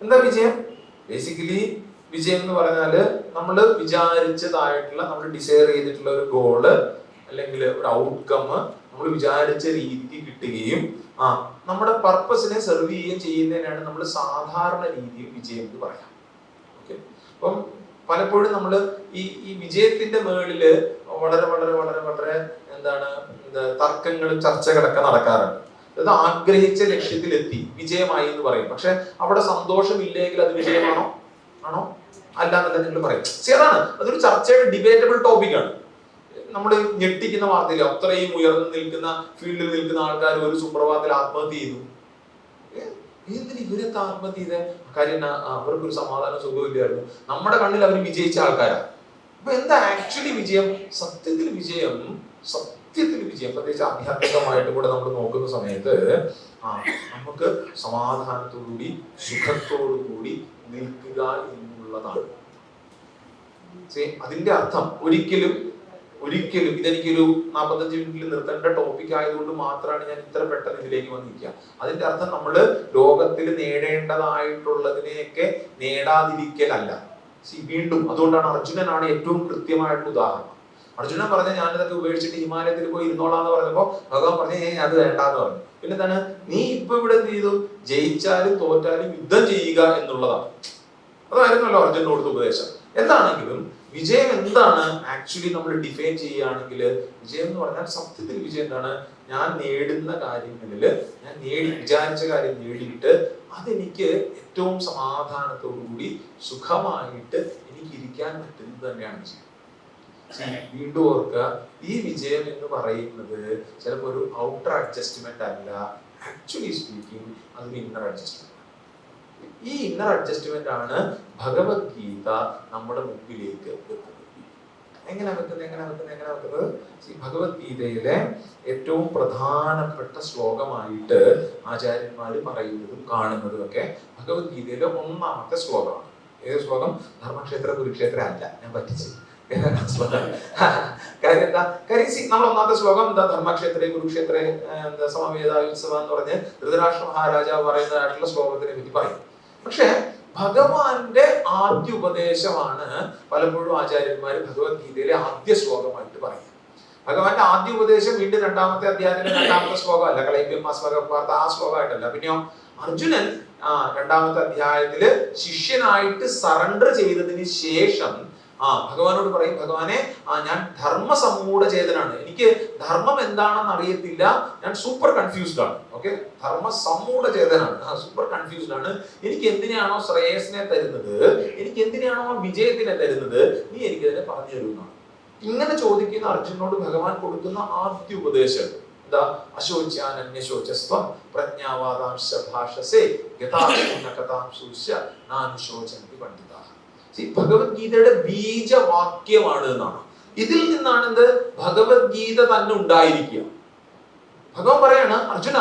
എന്താ വിജയം? ബേസിക്കലി വിജയം എന്ന് പറഞ്ഞാൽ നമ്മൾ വിചാരിച്ചതായിട്ടുള്ള നമ്മൾ ഡിസൈർ ചെയ്തിട്ടുള്ള ഒരു ഗോൾ അല്ലെങ്കിൽ ഒരു ഔട്ട്കം നമ്മൾ വിചാരിച്ച രീതി കിട്ടുകയും ആ നമ്മുടെ പർപ്പസിനെ സെർവ് ചെയ്യുകയും ചെയ്യുന്നതിനാണ് നമ്മൾ സാധാരണ രീതിയിൽ വിജയം എന്ന് പറയാം. ഓക്കെ അപ്പം പലപ്പോഴും നമ്മൾ ഈ ഈ വിജയത്തിന്റെ മേളിൽ വളരെ വളരെ വളരെ വളരെ എന്താണ് എന്താ തർക്കങ്ങളും ചർച്ചകളൊക്കെ നടക്കാറുണ്ട്. അത് ആഗ്രഹിച്ച ലക്ഷ്യത്തിലെത്തി. വിജയമായി എന്ന് പറയും. പക്ഷെ അവിടെ സന്തോഷമില്ലെങ്കിൽ അത് വിജയമാണോ? ആണോ? അല്ല എന്നല്ല നിങ്ങൾ പറയും. അതാണ്. അതൊരു ചർച്ചയുടെ ഡിബേറ്റബിൾ ടോപ്പിക്കാണ് നമ്മൾ ഞെട്ടിക്കുന്ന വാർത്തയിൽ അത്രയും ഉയർന്നു നിൽക്കുന്ന ഫീൽഡിൽ നിൽക്കുന്ന ആൾക്കാർ ഒരു സുപ്രഭാതത്തിൽ ആത്മഹത്യ ചെയ്തു. എന്തിന് ഇവരൊക്കെ ആത്മഹത്യ ചെയ്ത? കാര്യം അവർക്കൊരു സമാധാന സുഖമില്ലായിരുന്നു നമ്മുടെ കണ്ണിൽ അവർ വിജയിച്ച ആൾക്കാരാണ് അപ്പൊ എന്താ ആക്ച്വലി വിജയം? സത്യത്തിൽ വിജയം സത്യത്തിൽ വിജയം. പ്രത്യേകിച്ച് ആധ്യാത്മികമായിട്ട് കൂടെ നമ്മൾ നോക്കുന്ന സമയത്ത് ആ നമുക്ക് സമാധാനത്തോടുകൂടി സുഖത്തോടുകൂടി നിൽക്കുക എന്നുള്ളതാണ്. അതിന്റെ അർത്ഥം ഒരിക്കലും ഒരിക്കലും ഇതെനിക്കൊരു നാൽപ്പത്തഞ്ച് മിനിറ്റിൽ നിർത്തേണ്ട ടോപ്പിക് ആയതുകൊണ്ട് മാത്രമാണ് ഞാൻ ഇത്ര പെട്ടെന്ന് ഇതിലേക്ക് വന്നിരിക്കുക അതിന്റെ അർത്ഥം നമ്മൾ ലോകത്തിൽ നേടേണ്ടതായിട്ടുള്ളതിനെയൊക്കെ നേടാതിരിക്കലല്ല. വീണ്ടും അതുകൊണ്ടാണ് അർജുനനാണ് ഏറ്റവും കൃത്യമായിട്ടുള്ള ഉദാഹരണം. അർജുനൻ പറഞ്ഞ ഞാൻ ഞാനിതൊക്കെ ഉപേക്ഷിച്ചിട്ട് ഹിമാലയത്തിൽ പോയി ഇരുന്നോളാം എന്ന് പറഞ്ഞപ്പോ ഭഗവാൻ പറഞ്ഞു ഏ അത് വേണ്ടാന്ന് പറഞ്ഞു. പിന്നെ തന്നെ നീ ഇപ്പൊ ഇവിടെ എന്ത് ചെയ്തു? ജയിച്ചാലും തോറ്റാലും യുദ്ധം ചെയ്യുക എന്നുള്ളതാണ്. അതായിരുന്നല്ലോ അർജുനോട് കൊടുത്ത ഉപദേശം. എന്താണെങ്കിലും വിജയം എന്താണ്? ആക്ച്വലി നമ്മൾ ഡിഫൈൻ ചെയ്യുകയാണെങ്കിൽ വിജയം എന്ന് പറഞ്ഞാൽ സത്യത്തിൽ വിജയം എന്താണ്? ഞാൻ നേടുന്ന കാര്യങ്ങളിൽ ഞാൻ നേടി വിചാരിച്ച കാര്യം നേടിയിട്ട് അതെനിക്ക് ഏറ്റവും സമാധാനത്തോടുകൂടി സുഖമായിട്ട് എനിക്ക് ഇരിക്കാൻ പറ്റുന്നത് തന്നെയാണ് See, വീണ്ടും ഓർക്കുക ഈ വിജയം എന്ന് പറയുന്നത് ചിലപ്പോൾ ഒരു ഔട്ടർ അഡ്ജസ്റ്റ്മെന്റ് അല്ല. ആക്ച്വലി സ്പീക്കിംഗ് അതൊരു ഇന്നർ അഡ്ജസ്റ്റ്മെന്റ് ഈ ഇന്നർ അഡ്ജസ്റ്റ്മെന്റ് ആണ് ഭഗവത്ഗീത നമ്മുടെ മുമ്പിലേക്ക് വെക്കുന്നത്. എങ്ങനെ വെക്കുന്നത് എങ്ങനെ വെക്കുന്നത് എങ്ങനെ വെക്കുന്നത്? See, ഭഗവത്ഗീതയിലെ ഏറ്റവും പ്രധാനപ്പെട്ട ശ്ലോകമായിട്ട് ആചാര്യന്മാർ പറയുന്നതും കാണുന്നതും ഒക്കെ ഭഗവത്ഗീതയിലെ ഒന്നാമത്തെ ശ്ലോകമാണ്. ഏത് ശ്ലോകം? ധർമ്മക്ഷേത്ര കുരുക്ഷേത്ര അല്ല. ഞാൻ പറ്റിച്ചു. കാര്യം എന്താ? കാര്യം നമ്മൾ ഒന്നാമത്തെ ശ്ലോകം എന്താ? ധർമ്മക്ഷേത്ര കുരുക്ഷേത്ര എന്താ സമവേദ ഉത്സവം എന്ന് പറഞ്ഞ് ധൃതരാഷ്ട്ര മഹാരാജാവ് പറയുന്നതായിട്ടുള്ള ശ്ലോകത്തിനെ പറ്റി പറയും. പക്ഷെ ഭഗവാന്റെ ആദ്യ ഉപദേശമാണ് പലപ്പോഴും ആചാര്യന്മാർ ഭഗവത്ഗീതയിലെ ആദ്യ ശ്ലോകമായിട്ട് പറയുന്നത്. ഭഗവാന്റെ ആദ്യ ഉപദേശം വീണ്ടും രണ്ടാമത്തെ അധ്യായത്തിലെ രണ്ടാമത്തെ ശ്ലോകമല്ല. കളൈബ്യമാസ്മകപ്പാർത്ത ആ ശ്ലോകമായിട്ടല്ല. പിന്നെയോ അർജുനൻ ആ രണ്ടാമത്തെ അധ്യായത്തിൽ ശിഷ്യനായിട്ട് സറണ്ടർ ചെയ്തതിന് ശേഷം ആ ഭഗവാനോട് പറയും ഭഗവാനെ ആ ഞാൻ ധർമ്മ സമൂഢചേതനാണ് എനിക്ക് ധർമ്മം എന്താണെന്ന് അറിയത്തില്ല. ഞാൻ സൂപ്പർ കൺഫ്യൂസ്ഡ് ആണ്. ഓക്കെ ധർമ്മ സമൂഢചേതനാണ് ആ സൂപ്പർ കൺഫ്യൂസ്ഡ് ആണ്. എനിക്ക് എന്തിനാണോ ശ്രേയസിനെ തരുന്നത്? എനിക്ക് എന്തിനാണോ വിജയത്തിനെ തരുന്നത്? നീ എനിക്ക് അതിനെ പറഞ്ഞു തരുന്നതാണ് ഇങ്ങനെ ചോദിക്കുന്ന അർജുനോട് ഭഗവാൻ കൊടുക്കുന്ന ആദ്യ ഉപദേശം. എന്താ? അശോച്യാനന്യശോചസ്വം പ്രജ്ഞാവാദാംശ ഭാഷസേ യഥാശൂന്യകഥാംശൂശ്യ നാനുശോചന്തി പണ്ഡിതാ See, ഭഗവത്ഗീതയുടെ ബീജവാക്യമാണ് എന്നാണ്. ഇതിൽ നിന്നാണ് എന്ത് ഭഗവത്ഗീത തന്നെ ഉണ്ടായിരിക്കുക. ഭഗവാൻ പറയാണ് അർജുന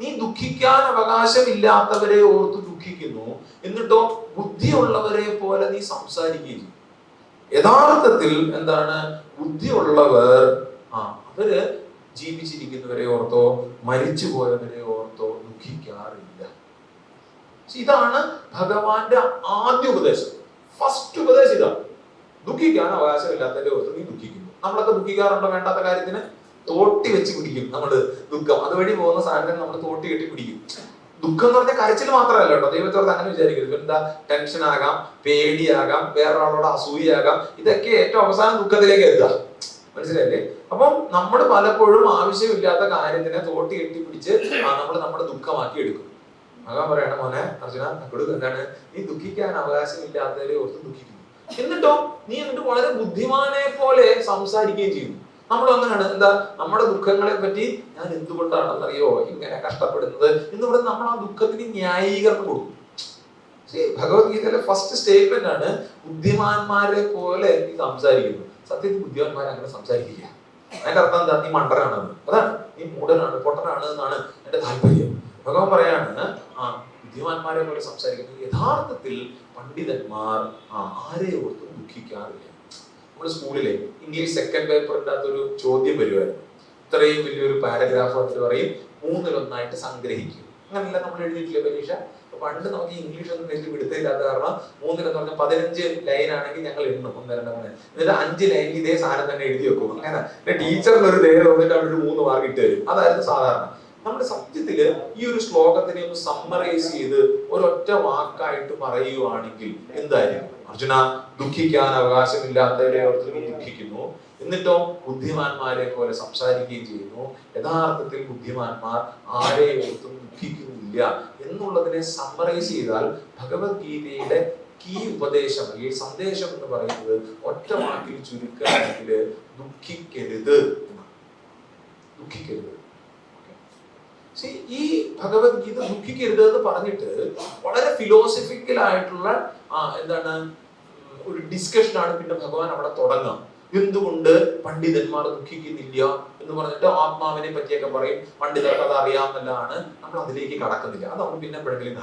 നീ ദുഃഖിക്കാൻ അവകാശമില്ലാത്തവരെ ഓർത്ത് ദുഃഖിക്കുന്നു. എന്നിട്ടോ ബുദ്ധിയുള്ളവരെ പോലെ നീ സംസാരിക്കുകയും യഥാർത്ഥത്തിൽ എന്താണ്? ബുദ്ധിയുള്ളവർ ആ അവർ ജീവിച്ചിരിക്കുന്നവരെ ഓർത്തോ മരിച്ചു പോയവരെ ഓർത്തോ ദുഃഖിക്കാറില്ല. ഇതാണ് ഭഗവാന്റെ ആദ്യ ഉപദേശം. ഫസ്റ്റ് ഉപദേശം ഇതാണ് ദുഃഖിക്കാൻ അവകാശമില്ലാത്തതിന്റെ ഓർത്ത് നീ ദുഃഖിക്കുന്നു. നമ്മളൊക്കെ ദുഃഖിക്കാറുണ്ടോ വേണ്ടാത്ത കാര്യത്തിന്? തോട്ടി വെച്ച് പിടിക്കും നമ്മൾ ദുഃഖം. അതുവഴി പോകുന്ന സാധനത്തിന് നമ്മൾ തോട്ടി കെട്ടി പിടിക്കും ദുഃഖം എന്ന് പറഞ്ഞാൽ കരച്ചിൽ മാത്രമല്ല കേട്ടോ. ദൈവത്തോട് അങ്ങനെ വിചാരിക്കരുത്. എന്താ? ടെൻഷൻ ആകാം പേടിയാകാം വേറൊരാളോട് അസൂയാകാം ഇതൊക്കെ ഏറ്റവും അവസാനം ദുഃഖത്തിലേക്ക് എത്തുക. മനസ്സിലായില്ലേ? അപ്പം നമ്മൾ പലപ്പോഴും ആവശ്യമില്ലാത്ത കാര്യത്തിനെ തോട്ടി കെട്ടിപ്പിടിച്ച് നമ്മൾ നമ്മുടെ ദുഃഖമാക്കി എടുക്കും. ഭഗവാൻ പറയണ മോനെ അർജുന കൊടുക്കും. എന്താണ്? നീ ദുഃഖിക്കാൻ അവകാശമില്ലാത്തവരെ ഓർത്ത് ദുഃഖിക്കുന്നു. എന്നിട്ടോ? നീ എന്നിട്ട് വളരെ ബുദ്ധിമാനെ പോലെ സംസാരിക്കുകയും ചെയ്യുന്നു. നമ്മൾ അങ്ങനെയാണ്. എന്താ? നമ്മുടെ ദുഃഖങ്ങളെ പറ്റി ഞാൻ എന്തുകൊണ്ടാണെന്നറിയോ? ഇങ്ങനെ കഷ്ടപ്പെടുന്നത് എന്ന് പറഞ്ഞ് നമ്മൾ ആ ദുഃഖത്തിന് ന്യായീകരണം കൊടുക്കും. ഭഗവത്ഗീതയിലെ ഫസ്റ്റ് സ്റ്റേറ്റ്മെന്റ് ആണ് ബുദ്ധിമാന്മാരെ പോലെ നീ സംസാരിക്കുന്നു. സത്യത്തിൽ ബുദ്ധിമാന്മാരെ അങ്ങനെ സംസാരിക്കില്ല. അതിന്റെ അർത്ഥം എന്താ? നീ മണ്ടനാണെന്ന്. അതാണ്. നീ മൂടനാണ് പൊട്ടനാണ് എന്നാണ് എന്റെ താല്പര്യം. ഭഗവാൻ പറയാണ് ആ ബുദ്ധിമാന്മാരെ പോലെ സംസാരിക്കുന്നത് യഥാർത്ഥത്തിൽ പണ്ഡിതന്മാർ ആ ആരെ ഓർത്തും ദുഃഖിക്കാറില്ല. നമ്മുടെ സ്കൂളിലെ ഇംഗ്ലീഷ് സെക്കൻഡ് പേപ്പറിന്റെ അകത്തൊരു ചോദ്യം വരുമായിരുന്നു ഇത്രയും വലിയൊരു പാരഗ്രാഫ് അതിൽ പറയും മൂന്നിലൊന്നായിട്ട് സംഗ്രഹിക്കും. അങ്ങനെയല്ല നമ്മൾ എഴുതിയിട്ടില്ല പരീക്ഷ? പണ്ട് നമുക്ക് ഇംഗ്ലീഷ് ഒന്നും വലിയ വിടുത്തില്ലാത്ത കാരണം മൂന്നിലെന്ന് പറഞ്ഞാൽ പതിനഞ്ച് ലൈൻ ആണെങ്കിൽ ഞങ്ങൾ എണ്ണും ഒന്ന് രണ്ട് മൂന്ന്. എന്നിട്ട് അഞ്ച് ലൈനിൽ ഇതേ സാധനം തന്നെ എഴുതി വെക്കും. അങ്ങനെ. ടീച്ചറിന് ഒരു നേരെ വന്നിട്ട് അവിടെ മൂന്ന് മാർക്ക് ഇട്ട് തരും. അതായിരുന്നു സാധാരണ. നമ്മുടെ സത്യത്തിൽ ഈ ഒരു ശ്ലോകത്തിനെ ഒന്ന് സമ്മറൈസ് ചെയ്ത് ഒരൊറ്റ വാക്കായിട്ട് പറയുവാണെങ്കിൽ എന്തായിരിക്കും? അർജുന ദുഃഖിക്കാൻ അവകാശമില്ലാത്തവരെ ഓർത്ത് നീ ദുഃഖിക്കുന്നു. എന്നിട്ടോ ബുദ്ധിമാന്മാരെ പോലെ സംസാരിക്കുകയും ചെയ്യുന്നു. യഥാർത്ഥത്തിൽ ബുദ്ധിമാന്മാർ ആരെ ഓർത്തും ദുഃഖിക്കുന്നില്ല എന്നുള്ളതിനെ സമ്മറൈസ് ചെയ്താൽ ഭഗവത്ഗീതയുടെ കീ ഉപദേശം അല്ലെങ്കിൽ സന്ദേശം എന്ന് പറയുന്നത് ഒറ്റ വാക്കിൽ ചുരുക്കുകയാണെങ്കിൽ ദുഃഖിക്കരുത് എന്നാണ്. ദുഃഖിക്കരുത്. ഭഗവത്ഗീത ദുഃഖിക്കരുത് എന്ന് പറഞ്ഞിട്ട് വളരെ ഫിലോസഫിക്കൽ ആയിട്ടുള്ള എന്താണ് ഒരു ഡിസ്കഷനാണ് പിന്നെ ഭഗവാൻ അവിടെ തുടങ്ങുക. എന്തുകൊണ്ട് പണ്ഡിതന്മാർ ദുഃഖിക്കുന്നില്ല എന്ന് പറഞ്ഞിട്ട് ആത്മാവിനെ പറ്റിയൊക്കെ പറയും. പണ്ഡിതർക്ക് അത് അറിയാമെന്നല്ലാണ് നമ്മൾ അതിലേക്ക് കടക്കുന്നില്ല. അത് നമ്മൾ പിന്നെ എപ്പോഴെങ്കിലും